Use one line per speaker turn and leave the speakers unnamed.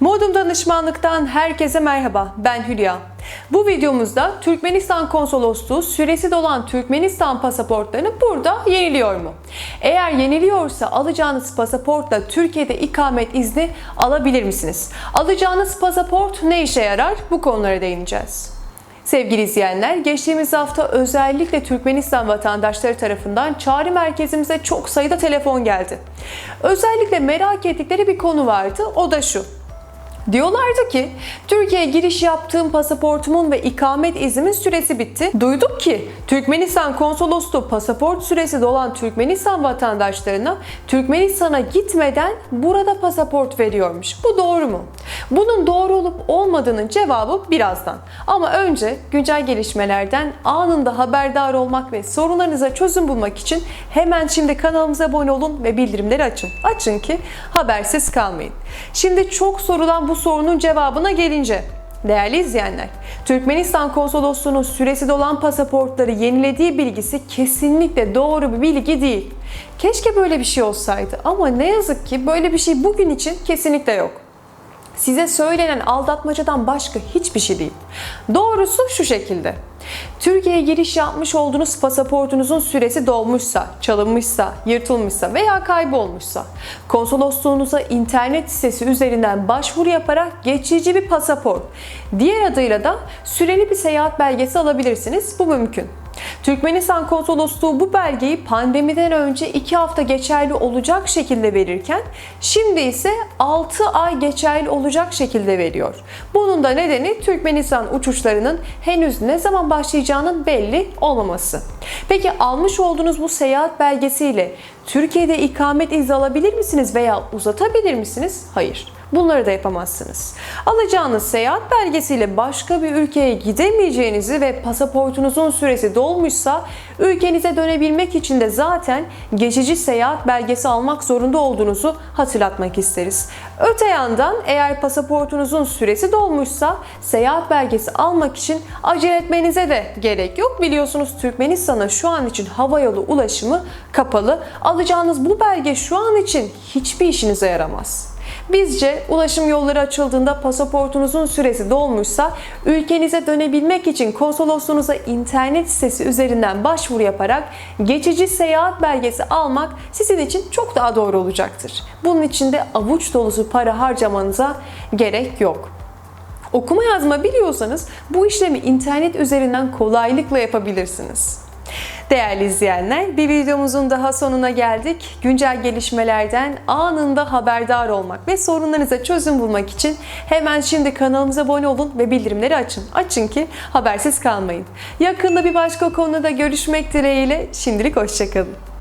Modum Danışmanlık'tan herkese merhaba. Ben Hülya. Bu videomuzda Türkmenistan Konsolosluğu süresi dolan Türkmenistan pasaportlarını burada yeniliyor mu? Eğer yeniliyorsa alacağınız pasaportla Türkiye'de ikamet izni alabilir misiniz? Alacağınız pasaport ne işe yarar? Bu konulara değineceğiz. Sevgili izleyenler, geçtiğimiz hafta özellikle Türkmenistan vatandaşları tarafından çağrı merkezimize çok sayıda telefon geldi. Özellikle merak ettikleri bir konu vardı, o da şu. Diyorlardı ki Türkiye'ye giriş yaptığım pasaportumun ve ikamet iznimin süresi bitti. Duyduk ki Türkmenistan konsolosluğu pasaport süresi dolan Türkmenistan vatandaşlarına Türkmenistan'a gitmeden burada pasaport veriyormuş. Bu doğru mu? Bunun doğru olup olmadığının cevabı birazdan. Ama önce güncel gelişmelerden anında haberdar olmak ve sorunlarınıza çözüm bulmak için hemen şimdi kanalımıza abone olun ve bildirimleri açın. Açın ki habersiz kalmayın. Şimdi çok sorulan bu sorunun cevabına gelince Değerli izleyenler, Türkmenistan konsolosluğunun süresi dolan pasaportları yenilediği bilgisi kesinlikle doğru bir bilgi değil. Keşke böyle bir şey olsaydı ama ne yazık ki böyle bir şey bugün için kesinlikle yok. Size söylenen aldatmacadan başka hiçbir şey değil. Doğrusu şu şekilde. Türkiye'ye giriş yapmış olduğunuz pasaportunuzun süresi dolmuşsa, çalınmışsa, yırtılmışsa veya kaybolmuşsa konsolosluğunuza internet sitesi üzerinden başvuru yaparak geçici bir pasaport, diğer adıyla da süreli bir seyahat belgesi alabilirsiniz. Bu mümkün. Türkmenistan Konsolosluğu bu belgeyi pandemiden önce 2 hafta geçerli olacak şekilde verirken şimdi ise 6 ay geçerli olacak şekilde veriyor. Bunun da nedeni Türkmenistan uçuşlarının henüz ne zaman başlayacağının belli olmaması. Peki almış olduğunuz bu seyahat belgesiyle Türkiye'de ikamet izni alabilir misiniz veya uzatabilir misiniz? Hayır. Bunları da yapamazsınız. Alacağınız seyahat belgesiyle başka bir ülkeye gidemeyeceğinizi ve pasaportunuzun süresi dolmuşsa ülkenize dönebilmek için de zaten geçici seyahat belgesi almak zorunda olduğunuzu hatırlatmak isteriz. Öte yandan eğer pasaportunuzun süresi dolmuşsa seyahat belgesi almak için acele etmenize de gerek yok. Biliyorsunuz Türkmenistan'a şu an için hava yolu ulaşımı kapalı. Alacağınız bu belge şu an için hiçbir işinize yaramaz. Bizce ulaşım yolları açıldığında pasaportunuzun süresi dolmuşsa ülkenize dönebilmek için konsolosluğunuza internet sitesi üzerinden başvuru yaparak geçici seyahat belgesi almak sizin için çok daha doğru olacaktır. Bunun için de avuç dolusu para harcamanıza gerek yok. Okuma yazma biliyorsanız bu işlemi internet üzerinden kolaylıkla yapabilirsiniz. Değerli izleyenler, bir videomuzun daha sonuna geldik. Güncel gelişmelerden anında haberdar olmak ve sorunlarınıza çözüm bulmak için hemen şimdi kanalımıza abone olun ve bildirimleri açın. Açın ki habersiz kalmayın. Yakında bir başka konuda görüşmek dileğiyle şimdilik hoşçakalın.